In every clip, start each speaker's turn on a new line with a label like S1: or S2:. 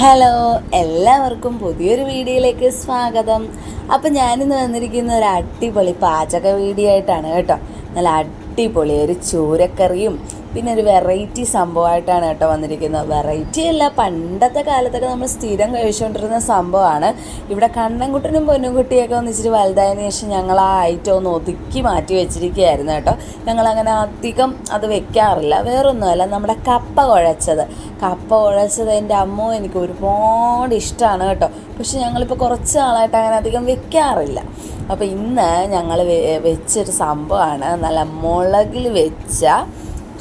S1: Hello എല്ലാവർക്കും പുതിയൊരു വീഡിയോയിലേക്ക് സ്വാഗതം. അപ്പം ഞാനിന്ന് വന്നിരിക്കുന്ന ഒരു അടിപൊളി പാചക വീഡിയോ ആയിട്ടാണ് കേട്ടോ. നല്ല അടിപൊളി ഒരു ചൂരക്കറിയും പിന്നെ ഒരു വെറൈറ്റി സംഭവമായിട്ടാണ് കേട്ടോ വന്നിരിക്കുന്നത്. വെറൈറ്റി അല്ല പണ്ടത്തെ കാലത്തൊക്കെ നമ്മൾ സ്ഥിരം കഴിച്ചുകൊണ്ടിരുന്ന സംഭവമാണ്. ഇവിടെ കണ്ണൻകുട്ടനും പൊന്നുംകുട്ടിയൊക്കെ ഇച്ചിരി വലുതായതിനു ശേഷം ഞങ്ങൾ ആ ഐറ്റം ഒന്ന് ഒതുക്കി മാറ്റി വെച്ചിരിക്കുകയായിരുന്നു കേട്ടോ. ഞങ്ങളങ്ങനെ അധികം അത് വെക്കാറില്ല. വേറൊന്നുമല്ല നമ്മുടെ കപ്പ കുഴച്ചത്. കപ്പ കുഴച്ചത് എന്റെ അമ്മോ എനിക്ക് ഒരുപാട് ഇഷ്ടമാണ് കേട്ടോ. പക്ഷെ ഞങ്ങളിപ്പോൾ കുറച്ച് നാളായിട്ട് അങ്ങനെ അധികം വെക്കാറില്ല. അപ്പോൾ ഇന്ന് ഞങ്ങൾ വെച്ചൊരു സംഭവമാണ്. നല്ല മുളകിൽ വെച്ച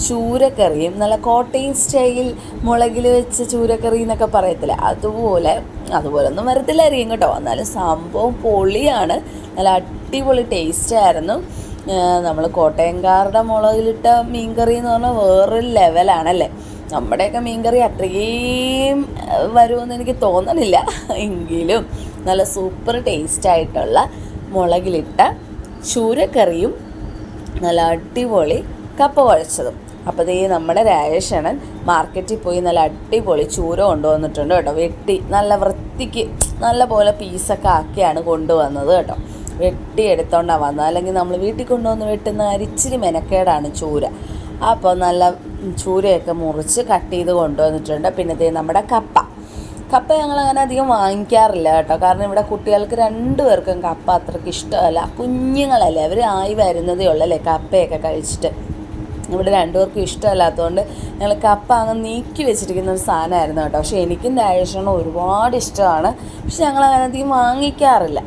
S1: ചൂരക്കറിയും നല്ല കോട്ടയം സ്റ്റൈൽ മുളകിൽ വെച്ച ചൂരക്കറി എന്നൊക്കെ പറയത്തില്ല? അതുപോലെ അതുപോലെ ഒന്നും വരത്തില്ലായിരിക്കും കേട്ടോ. എന്നാലും സംഭവം പൊളിയാണ്. നല്ല അടിപൊളി ടേസ്റ്റ് ആയിരുന്നു. നമ്മൾ കോട്ടയംകാരുടെ മുളകിലിട്ട മീൻകറി എന്ന് പറഞ്ഞാൽ വേറൊരു ലെവലാണല്ലേ നമ്മുടെയൊക്കെ മീൻകറി അത്രയും വരുമെന്ന് എനിക്ക് തോന്നണില്ല. എങ്കിലും നല്ല സൂപ്പർ ടേസ്റ്റ് ആയിട്ടുള്ള മുളകിലിട്ട ചൂരക്കറിയും നല്ല അടിപൊളി കപ്പ കുഴച്ചതും അപ്പോൾ ദേ നമ്മുടെ രാജേഷണൻ മാർക്കറ്റിൽ പോയി നല്ല അടിപൊളി ചൂര കൊണ്ടുവന്നിട്ടുണ്ട് കേട്ടോ. വെട്ടി നല്ല വൃത്തിക്ക് നല്ല പോലെ പീസൊക്കെ ആക്കിയാണ് കൊണ്ടുവന്നത് കേട്ടോ. വെട്ടി എടുത്തോണ്ടാണ് വന്നത്. അല്ലെങ്കിൽ നമ്മൾ വീട്ടിൽ കൊണ്ടുവന്ന് വെട്ടുന്ന അരിച്ചിരി മെനക്കേടാണ് ചൂര. അപ്പോൾ നല്ല ചൂരയൊക്കെ മുറിച്ച് കട്ട് ചെയ്ത് കൊണ്ടുവന്നിട്ടുണ്ട്. പിന്നെ ദേ നമ്മുടെ കപ്പ. കപ്പ ഞങ്ങൾ അങ്ങനെ അധികം വാങ്ങിക്കാറില്ല കേട്ടോ. കാരണം ഇവിടെ കുട്ടികൾക്ക് രണ്ടുപേർക്കും കപ്പ അത്രയ്ക്ക് ഇഷ്ടമല്ല. കുഞ്ഞുങ്ങളല്ലേ അവർ ആയി വരുന്നതേ ഉള്ളല്ലേ കപ്പയൊക്കെ കഴിച്ചിട്ട്. ഇവിടെ രണ്ടുപേർക്കും ഇഷ്ടമല്ലാത്തതുകൊണ്ട് ഞങ്ങൾ കപ്പ അങ്ങ് നീക്കി വെച്ചിരിക്കുന്ന ഒരു സാധനമായിരുന്നു കേട്ടോ. പക്ഷേ എനിക്കും രാജേഷനും ഒരുപാട് ഇഷ്ടമാണ്. പക്ഷെ ഞങ്ങൾ അങ്ങനെ അധികം വാങ്ങിക്കാറില്ല.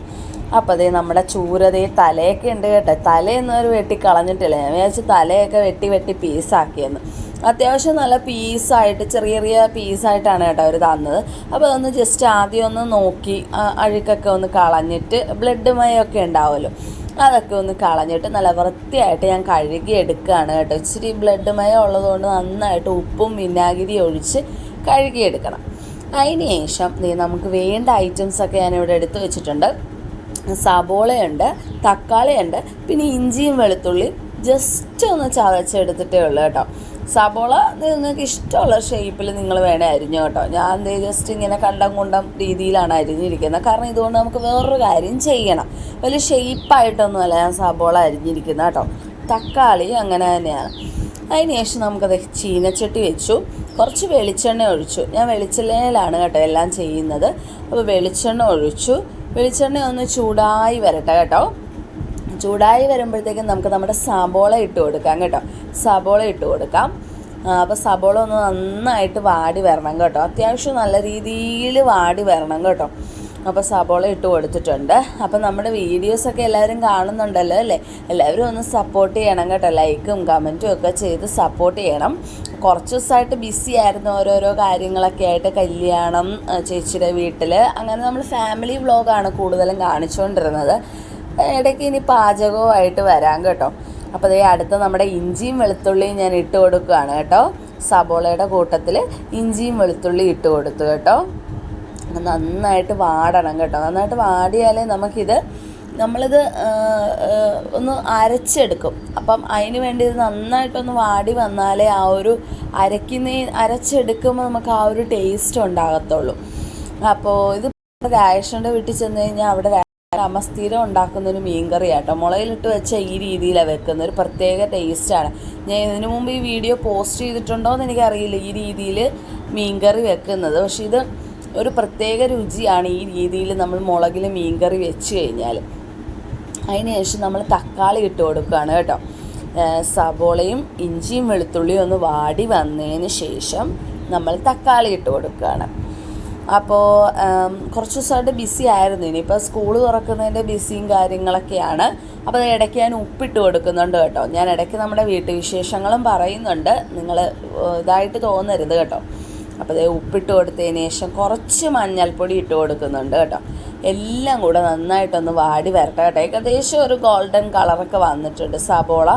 S1: അപ്പോൾ അതേ നമ്മുടെ ചൂരതേ തലയൊക്കെ ഉണ്ട് കേട്ടോ. തലയൊന്നും വെട്ടി കളഞ്ഞിട്ടില്ല ഞാൻ വിചാരിച്ച് തലയൊക്കെ വെട്ടി വെട്ടി പീസാക്കിയെന്ന്. അത്യാവശ്യം നല്ല പീസായിട്ട് ചെറിയ ചെറിയ പീസായിട്ടാണ് കേട്ടോ അവർ തന്നത്. അപ്പോൾ അതൊന്ന് ജസ്റ്റ് ആദ്യം ഒന്ന് നോക്കി അഴുക്കൊക്കെ ഒന്ന് കളഞ്ഞിട്ട് ബ്ലഡ് മയമൊക്കെ ഉണ്ടാവുമല്ലോ. അതൊക്കെ ഒന്ന് കളഞ്ഞിട്ട് നല്ല വൃത്തിയായിട്ട് ഞാൻ കഴുകി എടുക്കുകയാണ് കേട്ടോ. ഇച്ചിരി ബ്ലഡ് മയം ഉള്ളതുകൊണ്ട് നന്നായിട്ട് ഉപ്പും വിനാഗിരി ഒഴിച്ച് കഴുകിയെടുക്കണം. അതിന് ശേഷം നമുക്ക് വേണ്ട ഐറ്റംസൊക്കെ ഞാനിവിടെ എടുത്തു വെച്ചിട്ടുണ്ട്. സബോളയുണ്ട് തക്കാളിയുണ്ട് പിന്നെ ഇഞ്ചിയും വെളുത്തുള്ളിയും ജസ്റ്റ് ഒന്ന് ചതച്ചെടുത്തിട്ടേ ഉള്ളൂ കേട്ടോ. സബോള നിങ്ങൾക്ക് ഇഷ്ടമുള്ള ഷേപ്പിൽ നിങ്ങൾ വേണേൽ അരിഞ്ഞു കേട്ടോ. ഞാൻ എന്തേ ജസ്റ്റ് ഇങ്ങനെ കണ്ടം കുണ്ടം രീതിയിലാണ് അരിഞ്ഞിരിക്കുന്നത്. കാരണം ഇതുകൊണ്ട് നമുക്ക് വേറൊരു കാര്യം ചെയ്യണം. വലിയ ഷേപ്പായിട്ടൊന്നുമല്ല ഞാൻ സബോള അരിഞ്ഞിരിക്കുന്നത് കേട്ടോ. തക്കാളി അങ്ങനെ തന്നെയാണ്. അതിനുശേഷം നമുക്കത് ചീനച്ചട്ടി വെച്ചു. കുറച്ച് വെളിച്ചെണ്ണ ഒഴിച്ചു. ഞാൻ വെളിച്ചെണ്ണയിലാണ് കേട്ടോ എല്ലാം ചെയ്യുന്നത്. അപ്പോൾ വെളിച്ചെണ്ണ ഒഴിച്ചു. വെളിച്ചെണ്ണ ഒന്ന് ചൂടായി വരട്ടെ കേട്ടോ. ചൂടായി വരുമ്പോഴത്തേക്കും നമുക്ക് നമ്മുടെ സബോള ഇട്ട് കൊടുക്കാം കേട്ടോ. സബോള ഇട്ട് കൊടുക്കാം. അപ്പോൾ സബോള ഒന്ന് നന്നായിട്ട് വാടി വരണം കേട്ടോ. അത്യാവശ്യം നല്ല രീതിയിൽ വാടി വരണം കേട്ടോ. അപ്പോൾ സബോള ഇട്ട് കൊടുത്തിട്ടുണ്ട്. അപ്പോൾ നമ്മുടെ വീഡിയോസൊക്കെ എല്ലാവരും കാണുന്നുണ്ടല്ലോ അല്ലേ? എല്ലാവരും ഒന്ന് സപ്പോർട്ട് ചെയ്യണം കേട്ടോ. ലൈക്കും കമന്റും ഒക്കെ ചെയ്ത് സപ്പോർട്ട് ചെയ്യണം. കുറച്ച് ദിവസമായിട്ട് ബിസി ആയിരുന്നു ഓരോരോ കാര്യങ്ങളൊക്കെ ആയിട്ട്. കല്യാണം ചേച്ചിയുടെ വീട്ടിൽ അങ്ങനെ നമ്മൾ ഫാമിലി വ്ളോഗാണ് കൂടുതലും കാണിച്ചുകൊണ്ടിരുന്നത് ഇടയ്ക്ക് ഇനി പാചകവുമായിട്ട് വരാം കേട്ടോ. അപ്പോൾ അതേ അടുത്ത നമ്മുടെ ഇഞ്ചിയും വെളുത്തുള്ളിയും ഞാൻ ഇട്ട് കൊടുക്കുകയാണ് കേട്ടോ. സബോളയുടെ കൂട്ടത്തിൽ ഇഞ്ചിയും വെളുത്തുള്ളി ഇട്ട് കൊടുത്തു കേട്ടോ. നന്നായിട്ട് വാടണം കേട്ടോ. നന്നായിട്ട് വാടിയാലേ നമുക്കിത് നമ്മളിത് ഒന്ന് അരച്ചെടുക്കും. അപ്പം അതിന് വേണ്ടി ഇത് നന്നായിട്ടൊന്ന് വാടി വന്നാലേ ആ ഒരു അരക്കുന്ന അരച്ചെടുക്കുമ്പോൾ നമുക്ക് ആ ഒരു ടേസ്റ്റ് ഉണ്ടാകത്തുള്ളൂ. അപ്പോൾ ഇത് രാജേഷന്റെ വീട്ടിൽ ചെന്ന് കഴിഞ്ഞാൽ അവിടെ അമ്മ സ്ഥിരം ഉണ്ടാക്കുന്ന ഒരു മീൻകറി ആട്ടോ മുളയിലിട്ട് വെച്ച ഈ രീതിയിലാണ് വെക്കുന്ന ഒരു പ്രത്യേക ടേസ്റ്റാണ്. ഞാൻ ഇതിനു മുമ്പ് ഈ വീഡിയോ പോസ്റ്റ് ചെയ്തിട്ടുണ്ടോ എന്ന് എനിക്കറിയില്ല. ഈ രീതിയിൽ മീൻകറി വെക്കുന്നത്. പക്ഷെ ഇത് ഒരു പ്രത്യേക രുചിയാണ് ഈ രീതിയിൽ നമ്മൾ മുളകിൽ മീൻകറി വെച്ച് കഴിഞ്ഞാൽ അതിന് ശേഷം നമ്മൾ തക്കാളി ഇട്ട് കൊടുക്കുകയാണ് കേട്ടോ. സബോളയും ഇഞ്ചിയും വെളുത്തുള്ളിയും ഒന്ന് വാടി വന്നതിന് ശേഷം നമ്മൾ തക്കാളി ഇട്ട് കൊടുക്കുകയാണ് അപ്പോൾ കുറച്ച് ദിവസമായിട്ട് ബിസി ആയിരുന്നു. ഇനിയിപ്പോൾ സ്കൂൾ തുറക്കുന്നതിന്റെ ബിസിയും കാര്യങ്ങളൊക്കെയാണ്. അപ്പോൾ ഇടയ്ക്ക് ഞാൻ ഉപ്പിട്ട് കൊടുക്കുന്നുണ്ട് കേട്ടോ. ഞാൻ ഇടയ്ക്ക് നമ്മുടെ വീട്ടുവിശേഷങ്ങളും പറയുന്നുണ്ട്. നിങ്ങൾ ഇതായിട്ട് തോന്നരുത് കേട്ടോ. അപ്പോൾ അതേ ഉപ്പിട്ട് കൊടുത്തതിന് ശേഷം കുറച്ച് മഞ്ഞൾപ്പൊടി ഇട്ട് കൊടുക്കുന്നുണ്ട് കേട്ടോ. എല്ലാം കൂടെ നന്നായിട്ടൊന്ന് വാടി വരട്ടെ കേട്ടോ. ഏകദേശം ഒരു ഗോൾഡൻ കളറൊക്കെ വന്നിട്ടുണ്ട് സബോള.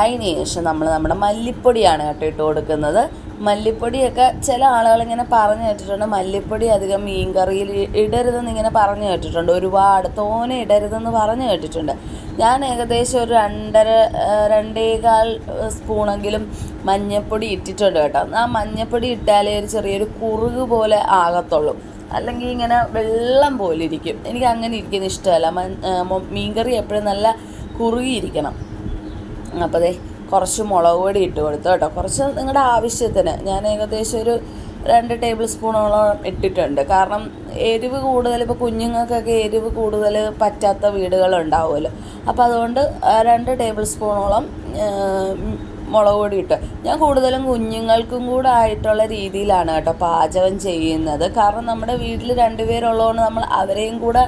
S1: അതിന് ശേഷം നമ്മൾ നമ്മുടെ മല്ലിപ്പൊടിയാണ് കേട്ടോ ഇട്ട് കൊടുക്കുന്നത്. മല്ലിപ്പൊടിയൊക്കെ ചില ആളുകൾ ഇങ്ങനെ പറഞ്ഞു കേട്ടിട്ടുണ്ട്. മല്ലിപ്പൊടി അധികം മീൻ കറിയിൽ ഇടരുതെന്ന് ഇങ്ങനെ പറഞ്ഞു കേട്ടിട്ടുണ്ട്. ഒരുപാട് തോനെ ഇടരുതെന്ന് പറഞ്ഞു കേട്ടിട്ടുണ്ട്. ഞാൻ ഏകദേശം ഒരു രണ്ടര രണ്ടേകാൽ സ്പൂണെങ്കിലും മഞ്ഞൾപ്പൊടി ഇട്ടിട്ടുണ്ട് കേട്ടോ. ആ മഞ്ഞൾപ്പൊടി ഇട്ടാലേ ഒരു ചെറിയൊരു കുറുക് പോലെ ആകത്തുള്ളൂ. അല്ലെങ്കിൽ ഇങ്ങനെ വെള്ളം പോലെ ഇരിക്കും. എനിക്ക് അങ്ങനെ ഇരിക്കുന്ന ഇഷ്ടമല്ല. മീൻ കറി എപ്പോഴും നല്ല കുറുകിയിരിക്കണം അപ്പോൾ ദേ കുറച്ച് മുളക് പൊടി ഇട്ട് കൊടുത്തു കേട്ടോ. കുറച്ച് നിങ്ങളുടെ ആവശ്യത്തിന്. ഞാൻ ഏകദേശം ഒരു രണ്ട് ടേബിൾ സ്പൂണോളം ഇട്ടിട്ടുണ്ട്. കാരണം എരിവ് കൂടുതൽ ഇപ്പോൾ കുഞ്ഞുങ്ങൾക്കൊക്കെ എരിവ് കൂടുതൽ പറ്റാത്ത വീടുകളുണ്ടാവുമല്ലോ അപ്പോൾ അതുകൊണ്ട് രണ്ട് ടേബിൾ സ്പൂണോളം മുളക് പൊടി ഇട്ട്. ഞാൻ കൂടുതലും കുഞ്ഞുങ്ങൾക്കും കൂടെ ആയിട്ടുള്ള രീതിയിലാണ് കേട്ടോ പാചകം ചെയ്യുന്നത്. കാരണം നമ്മുടെ വീട്ടിൽ രണ്ടുപേരുള്ളതുകൊണ്ട് നമ്മൾ അവരെയും കൂടെ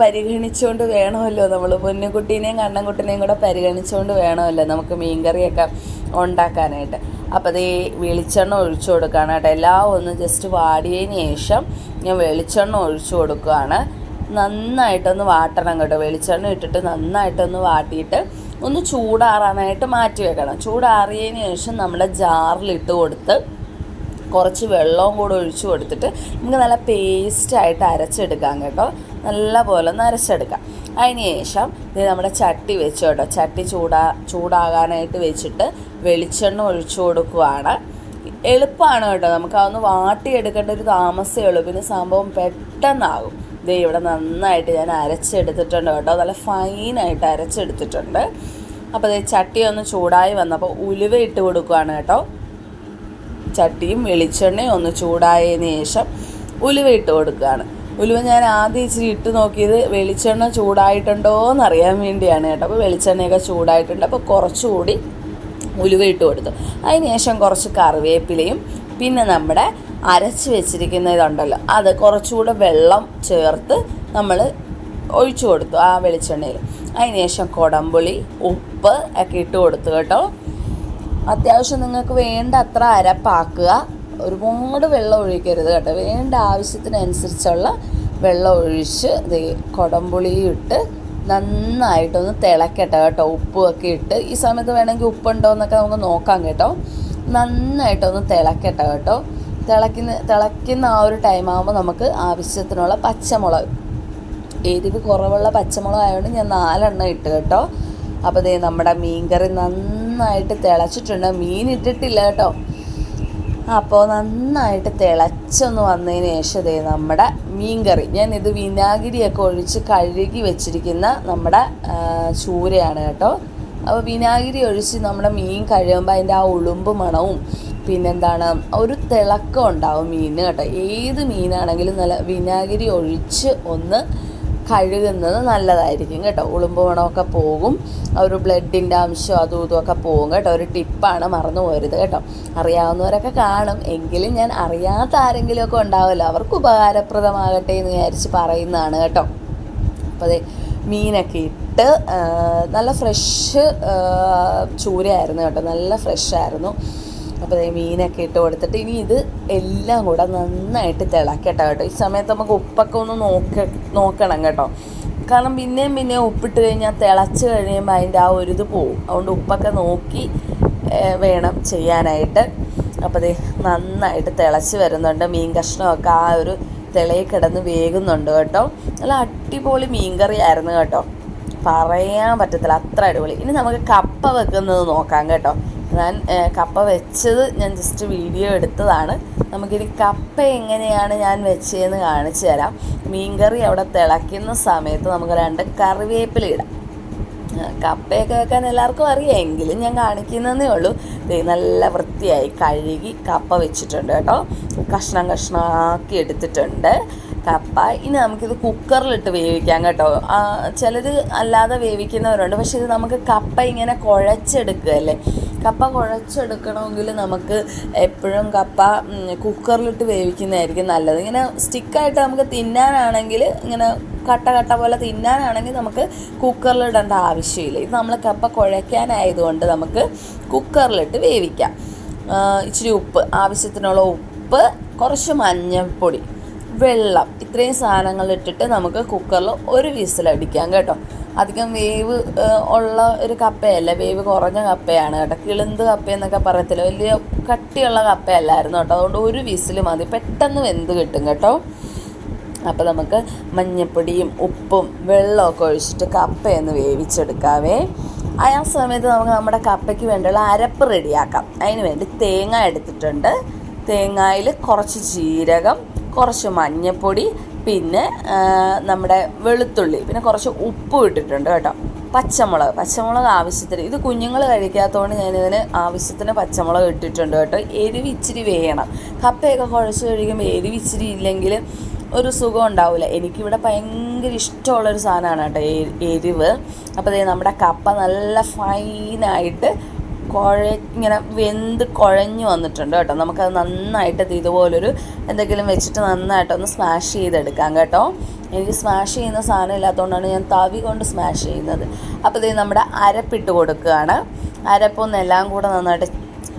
S1: പരിഗണിച്ചുകൊണ്ട് വേണമല്ലോ നമ്മൾ. പൊന്നുകുട്ടീനെയും കണ്ണൻകുട്ടീനെയും കൂടെ പരിഗണിച്ചുകൊണ്ട് വേണമല്ലോ നമുക്ക് മീൻകറിയൊക്കെ ഉണ്ടാക്കാനായിട്ട്. അപ്പോൾ അതേ വെളിച്ചെണ്ണ ഒഴിച്ചു കൊടുക്കുകയാണ് കേട്ടോ. എല്ലാം ഒന്ന് ജസ്റ്റ് വാടിയതിന് ശേഷം ഞാൻ വെളിച്ചെണ്ണ ഒഴിച്ചു കൊടുക്കുകയാണ്. നന്നായിട്ടൊന്ന് വാട്ടണം കേട്ടോ. വെളിച്ചെണ്ണ ഇട്ടിട്ട് നന്നായിട്ടൊന്ന് വാട്ടിയിട്ട് ഒന്ന് ചൂടാറാനായിട്ട് മാറ്റി വെക്കണം. ചൂടാറിയതിന് ശേഷം നമ്മുടെ ജാറിലിട്ട് കൊടുത്ത് കുറച്ച് വെള്ളവും കൂടെ ഒഴിച്ചു കൊടുത്തിട്ട് നമുക്ക് നല്ല പേസ്റ്റായിട്ട് അരച്ചെടുക്കാം കേട്ടോ. നല്ല പോലെ ഒന്ന് അരച്ചെടുക്കാം. അതിന് ശേഷം ഇത് നമ്മുടെ ചട്ടി വെച്ചു കേട്ടോ. ചട്ടി ചൂടാ ചൂടാകാനായിട്ട് വെച്ചിട്ട് വെളിച്ചെണ്ണ ഒഴിച്ചു കൊടുക്കുവാണ്. എളുപ്പമാണ് കേട്ടോ. നമുക്ക് അതൊന്ന് വാട്ടിയെടുക്കേണ്ട ഒരു താമസമേ ഉള്ളൂ. പിന്നെ സംഭവം പെട്ടെന്നാകും. ദേ ഇവിടെ നന്നായിട്ട് ഞാൻ അരച്ചെടുത്തിട്ടുണ്ട് കേട്ടോ. നല്ല ഫൈനായിട്ട് അരച്ചെടുത്തിട്ടുണ്ട്. അപ്പോൾ ദേ ചട്ടി ഒന്ന് ചൂടായി വന്നപ്പോൾ ഉലുവ ഇട്ട് കൊടുക്കുകയാണ് കേട്ടോ. ചട്ടിയും വെളിച്ചെണ്ണയും ഒന്ന് ചൂടായതിന് ശേഷം ഉലുവ ഇട്ട് കൊടുക്കുകയാണ്. ഉലുവ ഞാൻ ആദ്യം ഇച്ചിരി ഇട്ട് നോക്കിയത് വെളിച്ചെണ്ണ ചൂടായിട്ടുണ്ടോ എന്ന് അറിയാൻ വേണ്ടിയാണ് കേട്ടോ. അപ്പോൾ വെളിച്ചെണ്ണയൊക്കെ ചൂടായിട്ടുണ്ട്. അപ്പോൾ കുറച്ചുകൂടി ഉലുവ ഇട്ട് കൊടുത്തു. അതിന് ശേഷം കുറച്ച് കറിവേപ്പിലയും പിന്നെ നമ്മുടെ അരച്ച് വെച്ചിരിക്കുന്ന ഇതുണ്ടല്ലോ അത് കുറച്ചുകൂടെ വെള്ളം ചേർത്ത് നമ്മൾ ഒഴിച്ചു കൊടുത്തു ആ വെളിച്ചെണ്ണയിൽ. അതിന് ശേഷം കുടംപുളി ഉപ്പ് ഒക്കെ ഇട്ട് കൊടുത്തു കേട്ടോ. അത്യാവശ്യം നിങ്ങൾക്ക് വേണ്ട അത്ര അരപ്പാക്കുക. ഒരുപാട് വെള്ളം ഒഴിക്കരുത് കേട്ടോ. വേണ്ട ആവശ്യത്തിനനുസരിച്ചുള്ള വെള്ളം ഒഴിച്ച് ഇത് കുടംപുളിയും ഇട്ട് നന്നായിട്ടൊന്ന് തിളക്കട്ടെ കേട്ടോ. ഉപ്പുമൊക്കെ ഇട്ട്. ഈ സമയത്ത് വേണമെങ്കിൽ ഉപ്പുണ്ടോ എന്നൊക്കെ നമുക്ക് നോക്കാം കേട്ടോ. നന്നായിട്ടൊന്ന് തിളക്കട്ടെ കേട്ടോ. തിളക്കുന്ന തിളയ്ക്കുന്ന ആ ഒരു ടൈം ആകുമ്പോൾ നമുക്ക് ആവശ്യത്തിനുള്ള പച്ചമുളക്. എരിവ് കുറവുള്ള പച്ചമുളക് ആയതുകൊണ്ട് ഞാൻ നാലെണ്ണം ഇട്ട് കേട്ടോ. അപ്പോൾ ദേ നമ്മുടെ മീൻകറി നന്നായിട്ട് തിളച്ചിട്ടുണ്ട്. മീൻ ഇട്ടിട്ടില്ല കേട്ടോ. അപ്പോൾ നന്നായിട്ട് തിളച്ചൊന്ന് വന്നതിന് ശേഷം ദേ നമ്മുടെ മീൻകറി. ഞാൻ ഇത് വിനാഗിരിയൊക്കെ ഒഴിച്ച് കഴുകി വെച്ചിരിക്കുന്ന നമ്മുടെ ചൂരയാണ് കേട്ടോ. അപ്പോൾ വിനാഗിരി ഒഴിച്ച് നമ്മുടെ മീൻ കഴിയുമ്പോൾ അതിന്റെ ആ ഉളുമ്പ് മണവും പിന്നെന്താണ് ഒരു തിളക്കം ഉണ്ടാവും മീനിന് കേട്ടോ. ഏത് മീനാണെങ്കിലും നല്ല വിനാഗിരി ഒഴിച്ച് ഒന്ന് കഴുകുന്നത് നല്ലതായിരിക്കും കേട്ടോ. ഉളുമ്പ് മണമൊക്കെ പോകും. ഒരു ബ്ലഡിന്റെ അംശം അതും ഇതും ഒക്കെ പോകും കേട്ടോ. ഒരു ടിപ്പാണ് മറന്നു പോരുത് കേട്ടോ. അറിയാവുന്നവരൊക്കെ കാണും. എങ്കിലും ഞാൻ അറിയാത്ത ആരെങ്കിലുമൊക്കെ ഉണ്ടാവുമല്ലോ. അവർക്ക് ഉപകാരപ്രദമാകട്ടെ എന്ന് വിചാരിച്ച് പറയുന്നതാണ് കേട്ടോ. അപ്പോൾ മീനൊക്കെ ഇട്ട് നല്ല ഫ്രഷ് ചൂരയായിരുന്നു കേട്ടോ. നല്ല ഫ്രഷ് ആയിരുന്നു അപ്പോൾ മീനൊക്കെ ഇട്ട് കൊടുത്തിട്ട് ഇനി ഇത് എല്ലാം കൂടെ നന്നായിട്ട് തിളക്കട്ടെ കേട്ടോ. ഈ സമയത്ത് നമുക്ക് ഉപ്പൊക്കെ ഒന്ന് നോക്ക നോക്കണം കേട്ടോ. കാരണം പിന്നെയും പിന്നെയും ഉപ്പിട്ട് കഴിഞ്ഞാൽ തിളച്ച് കഴിയുമ്പോൾ അതിന്റെ ആ ഒരു ഇത് പോവും. അതുകൊണ്ട് ഉപ്പൊക്കെ നോക്കി വേണം ചെയ്യാനായിട്ട്. അപ്പോൾ ദേ നന്നായിട്ട് തിളച്ച് വരുന്നുണ്ട് മീൻ കഷ്ണമൊക്കെ. ആ ഒരു തിളയിൽ കിടന്ന് വേകുന്നുണ്ട് കേട്ടോ. നല്ല അടിപൊളി മീൻകറി ആയിരുന്നു കേട്ടോ. പറയാൻ പറ്റത്തില്ല അത്ര അടിപൊളി. ഇനി നമുക്ക് കപ്പ വെക്കുന്നത് നോക്കാം കേട്ടോ. ഞാൻ കപ്പ വെച്ചത് ഞാൻ ജസ്റ്റ് വീഡിയോ എടുത്തതാണ്. നമുക്കിനി കപ്പ എങ്ങനെയാണ് ഞാൻ വെച്ചതെന്ന് കാണിച്ചു തരാം. മീൻകറി അവിടെ തിളയ്ക്കുന്ന സമയത്ത് നമുക്ക് രണ്ട് കറിവേപ്പില ഇടാം. കപ്പയൊക്കെ വെക്കാൻ എല്ലാവർക്കും അറിയാം. എങ്കിലും ഞാൻ കാണിക്കുന്നതേ ഉള്ളൂ. നല്ല വൃത്തിയായി കഴുകി കപ്പ വെച്ചിട്ടുണ്ട് കേട്ടോ. കഷ്ണം കഷ്ണമാക്കി എടുത്തിട്ടുണ്ട്. കപ്പ. ഇനി നമുക്കിത് കുക്കറിലിട്ട് വേവിക്കാം കേട്ടോ. ചിലർ അല്ലാതെ വേവിക്കുന്നവരുണ്ട്. പക്ഷേ ഇത് നമുക്ക് കപ്പ ഇങ്ങനെ കുഴച്ചെടുക്കുകയല്ലേ? കപ്പ കുഴച്ചെടുക്കണമെങ്കിൽ നമുക്ക് എപ്പോഴും കപ്പ കുക്കറിലിട്ട് വേവിക്കുന്നതായിരിക്കും നല്ലത്. ഇങ്ങനെ സ്റ്റിക്കായിട്ട് നമുക്ക് തിന്നാനാണെങ്കിൽ ഇങ്ങനെ കട്ട കട്ട പോലെ തിന്നാനാണെങ്കിൽ നമുക്ക് കുക്കറിലിടേണ്ട ആവശ്യമില്ല. ഇത് നമ്മൾ കപ്പ കുഴയ്ക്കാനായതുകൊണ്ട് നമുക്ക് കുക്കറിലിട്ട് വേവിക്കാം. ഇച്ചിരി ഉപ്പ്. ആവശ്യത്തിനുള്ള ഉപ്പ് കുറച്ച് മഞ്ഞൾപ്പൊടി. വെള്ളം. ഇത്രയും സാധനങ്ങൾ ഇട്ടിട്ട് നമുക്ക് കുക്കറിൽ ഒരു വിസിലടിക്കാം കേട്ടോ. അധികം വേവ് ഉള്ള ഒരു കപ്പയല്ല. വേവ് കുറഞ്ഞ കപ്പയാണ് കേട്ടോ. കിളുന്ത് കപ്പ എന്നൊക്കെ പറയത്തില്ല? വലിയ കട്ടിയുള്ള കപ്പയല്ലായിരുന്നു കേട്ടോ. അതുകൊണ്ട് ഒരു വിസിൽ മതി. പെട്ടെന്ന് വെന്ത് കിട്ടും കേട്ടോ. അപ്പോൾ നമുക്ക് മഞ്ഞപ്പൊടിയും ഉപ്പും വെള്ളമൊക്കെ ഒഴിച്ചിട്ട് കപ്പയൊന്ന് വേവിച്ചെടുക്കാവേ. ആ സമയത്ത് നമുക്ക് നമ്മുടെ കപ്പയ്ക്ക് വേണ്ടിയുള്ള അരപ്പ് റെഡിയാക്കാം. അതിന് വേണ്ടി തേങ്ങ എടുത്തിട്ടുണ്ട്. തേങ്ങയിൽ കുറച്ച് ജീരകം കുറച്ച് മഞ്ഞൾപ്പൊടി പിന്നെ നമ്മുടെ വെളുത്തുള്ളി പിന്നെ കുറച്ച് ഉപ്പ് ഇട്ടിട്ടുണ്ട് കേട്ടോ. പച്ചമുളക് പച്ചമുളക് ആവശ്യത്തിന് ഇത് കുഞ്ഞുങ്ങൾ കഴിക്കാത്തതുകൊണ്ട് ഞാനിതിന് ആവശ്യത്തിന് പച്ചമുളക് ഇട്ടിട്ടുണ്ട് കേട്ടോ. എരിവ് ഇച്ചിരി വേണം. കപ്പയൊക്കെ കുഴച്ച് കഴിക്കുമ്പോൾ എരിവ് ഇച്ചിരി ഇല്ലെങ്കിൽ ഒരു സുഖം ഉണ്ടാവില്ല എനിക്കിവിടെ ഭയങ്കര ഇഷ്ടമുള്ളൊരു സാധനമാണ് കേട്ടോ എരിവ്. അപ്പോൾ നമ്മുടെ കപ്പ നല്ല ഫൈനായിട്ട് കുഴ ഇങ്ങനെ വെന്ത് കുഴഞ്ഞു വന്നിട്ടുണ്ട് കേട്ടോ. നമുക്കത് നന്നായിട്ട് ഇത് ഇതുപോലൊരു എന്തെങ്കിലും വെച്ചിട്ട് നന്നായിട്ടൊന്ന് സ്മാഷ് ചെയ്തെടുക്കാം കേട്ടോ. എനിക്ക് സ്മാഷ് ചെയ്യുന്ന സാധനം ഇല്ലാത്തതുകൊണ്ടാണ് ഞാൻ തവി കൊണ്ട് സ്മാഷ് ചെയ്യുന്നത്. അപ്പോൾ ഇത് നമ്മുടെ അരപ്പിട്ട് കൊടുക്കുകയാണ്. അരപ്പൊന്ന് എല്ലാം കൂടെ നന്നായിട്ട്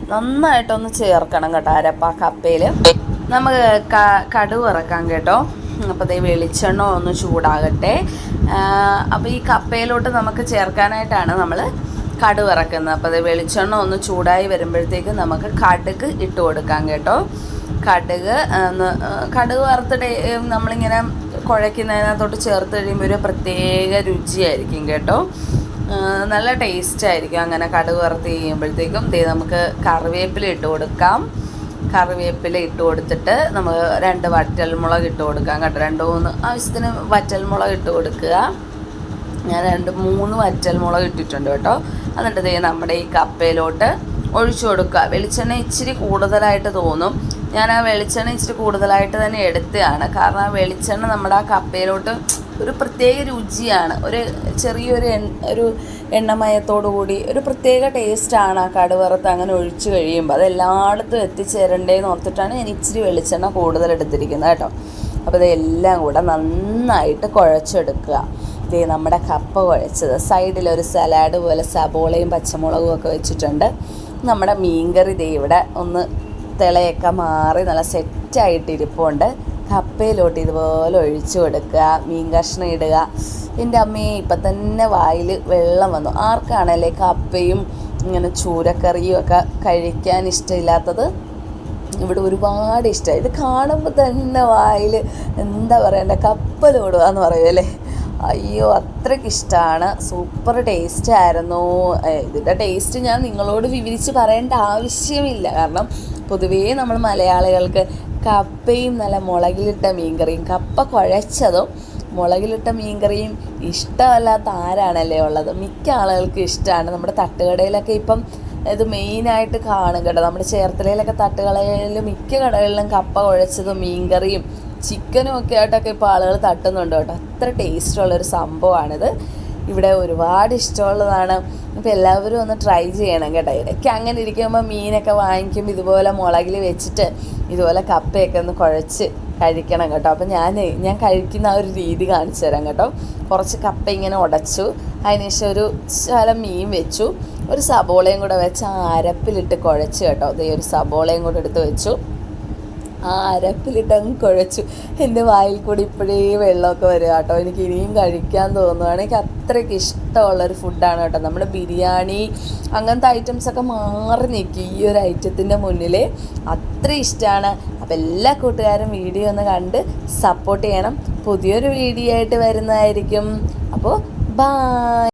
S1: നന്നായിട്ടൊന്ന് ചേർക്കണം കേട്ടോ അരപ്പ ആ കപ്പയിൽ നമുക്ക് ക- കടുക് ഇറക്കാം കേട്ടോ. അപ്പോൾ ദേ വെളിച്ചെണ്ണ ഒന്ന് ചൂടാകട്ടെ. അപ്പോൾ ഈ കപ്പയിലോട്ട് നമുക്ക് ചേർക്കാനായിട്ടാണ് നമ്മൾ കടുക് അപ്പോൾ അത് വെളിച്ചെണ്ണ ഒന്ന് ചൂടായി വരുമ്പോഴത്തേക്ക് നമുക്ക് കടുക് ഇട്ട് കൊടുക്കാം കേട്ടോ. കടുക് കടുക് വറുത്തിട്ട് നമ്മളിങ്ങനെ കുഴയ്ക്കുന്നതിനകത്തോട്ട് ചേർത്ത് കഴിയുമ്പോൾ ഒരു പ്രത്യേക രുചിയായിരിക്കും കേട്ടോ. നല്ല ടേസ്റ്റ് ആയിരിക്കും അങ്ങനെ കടുക് വറുത്ത് കഴിയുമ്പോഴത്തേക്കും. ദേ നമുക്ക് കറിവേപ്പില ഇട്ട് കൊടുക്കാം. കറിവേപ്പില ഇട്ട് കൊടുത്തിട്ട് നമ്മൾ രണ്ട് വറ്റൽമുളക് ഇട്ട് കൊടുക്കാം കേട്ടോ. രണ്ട് മൂന്ന് ആവശ്യത്തിന് വറ്റൽമുളക് ഇട്ട് കൊടുക്കുക. ഞാൻ രണ്ട് മൂന്ന് വറ്റൽമുളക് ഇട്ടിട്ടുണ്ട് കേട്ടോ. എന്നിട്ട് നമ്മുടെ ഈ കപ്പയിലോട്ട് ഒഴിച്ചു കൊടുക്കുക. വെളിച്ചെണ്ണ ഇച്ചിരി കൂടുതലായിട്ട് തോന്നും. ഞാൻ ആ വെളിച്ചെണ്ണ ഇച്ചിരി കൂടുതലായിട്ട് തന്നെ എടുത്തതാണ്. കാരണം ആ വെളിച്ചെണ്ണ നമ്മുടെ ആ കപ്പയിലോട്ട് ഒരു പ്രത്യേക രുചിയാണ്. ഒരു ചെറിയൊരു ഒരു എണ്ണമയത്തോടു കൂടി ഒരു പ്രത്യേക ടേസ്റ്റാണ് ആ കടുവറുത്ത് അങ്ങനെ ഒഴിച്ചു കഴിയുമ്പോൾ. അത് എല്ലായിടത്തും എത്തിച്ചേരണ്ടേന്ന് ഓർത്തിട്ടാണ് ഞാൻ ഇച്ചിരി വെളിച്ചെണ്ണ കൂടുതൽ എടുത്തിരിക്കുന്നത് കേട്ടോ. അപ്പോൾ ഇതെല്ലാം കൂടെ നന്നായിട്ട് കുഴച്ചെടുക്കുക. ദേ നമ്മുടെ കപ്പ കുഴച്ചത്. സൈഡിൽ ഒരു സലാഡ് പോലെ സബോളയും പച്ചമുളകും ഒക്കെ വെച്ചിട്ടുണ്ട്. നമ്മുടെ മീൻകറി ദേ ഇവിടെ ഒന്ന് തിളയൊക്കെ മാറി നല്ല സെറ്റായിട്ട് ഇരിപ്പുണ്ട്. കപ്പയിലോട്ട് ഇതുപോലെ ഒഴിച്ചു കൊടുക്കുക മീൻ കഷ്ണം ഇടുക. എന്റെ അമ്മയെ ഇപ്പം തന്നെ വായിൽ വെള്ളം വന്നു. ആർക്കാണല്ലേ കപ്പയും ഇങ്ങനെ ചൂരക്കറിയും ഒക്കെ കഴിക്കാൻ ഇഷ്ടമില്ലാത്തത്? ഇവിടെ ഒരുപാട് ഇഷ്ടമായി ഇത് കാണുമ്പോൾ തന്നെ വായിൽ എന്താ പറയണ്ട കപ്പലോടുക എന്ന് പറയുമല്ലേ അയ്യോ അത്രയ്ക്ക് ഇഷ്ടമാണ് സൂപ്പർ ടേസ്റ്റ് ആയിരുന്നു. ഇതിന്റെ ടേസ്റ്റ് ഞാൻ നിങ്ങളോട് വിവരിച്ച് പറയേണ്ട ആവശ്യമില്ല. കാരണം പൊതുവേ നമ്മൾ മലയാളികൾക്ക് കപ്പയും നല്ല മുളകിലിട്ട മീൻകറിയും കപ്പ കുഴച്ചതും മുളകിലിട്ട മീൻകറിയും ഇഷ്ടമല്ലാത്ത ആരാണല്ലേ ഉള്ളത്? മിക്ക ആളുകൾക്കും ഇഷ്ടമാണ് നമ്മുടെ തട്ടുകടയിലൊക്കെ ഇപ്പം ഇത് മെയിനായിട്ട് കാണും കേട്ടോ. നമ്മുടെ ചേർത്തലയിലൊക്കെ തട്ടുകടയിൽ മിക്ക കടകളിലും കപ്പ കുഴച്ചതും മീൻകറിയും ചിക്കനും ഒക്കെ ആയിട്ടൊക്കെ ഇപ്പോൾ ആളുകൾ തട്ടുന്നുണ്ട് കേട്ടോ. അത്ര ടേസ്റ്റുള്ളൊരു സംഭവമാണിത് ഇവിടെ ഒരുപാട് ഇഷ്ടമുള്ളതാണ്. അപ്പോൾ എല്ലാവരും ഒന്ന് ട്രൈ ചെയ്യണം കേട്ടോ. ഇടയ്ക്ക് അങ്ങനെ ഇരിക്കുമ്പോൾ മീനൊക്കെ വാങ്ങിക്കും ഇതുപോലെ മുളകിൽ വെച്ചിട്ട് ഇതുപോലെ കപ്പയൊക്കെ ഒന്ന് കുഴച്ച് കഴിക്കണം കേട്ടോ. അപ്പോൾ ഞാൻ ഞാൻ കഴിക്കുന്ന ആ ഒരു രീതി കാണിച്ചു തരാം കേട്ടോ. കുറച്ച് കപ്പ ഇങ്ങനെ ഉടച്ചു. അതിനുശേഷം ഒരു ശകലം മീൻ വെച്ചു. ഒരു സബോളയും കൂടെ വെച്ച് അരപ്പിലിട്ട് കുഴച്ച് കേട്ടോ. അതേ ഒരു സബോളയും കൂടെ എടുത്ത് വെച്ചു. ആ അരപ്പിലിട്ട് അങ്ങ് കുഴച്ചു. എന്റെ വായിൽ കൂടി ഇപ്പോഴേ വെള്ളമൊക്കെ വരിക കേട്ടോ. എനിക്ക് ഇനിയും കഴിക്കാൻ തോന്നുവാണ്. എനിക്ക് അത്രയ്ക്ക് ഇഷ്ടമുള്ളൊരു ഫുഡാണ് കേട്ടോ. നമ്മുടെ ബിരിയാണി അങ്ങനത്തെ ഐറ്റംസൊക്കെ മാറി നിൽക്കും ഈ ഒരു ഐറ്റത്തിന്റെ മുന്നിൽ അത്ര ഇഷ്ടമാണ്. അപ്പോൾ എല്ലാ കൂട്ടുകാരും വീഡിയോ ഒന്ന് കണ്ട് സപ്പോർട്ട് ചെയ്യണം. പുതിയൊരു വീഡിയോ ആയിട്ട് വരുന്നതായിരിക്കും. അപ്പോൾ ബായ്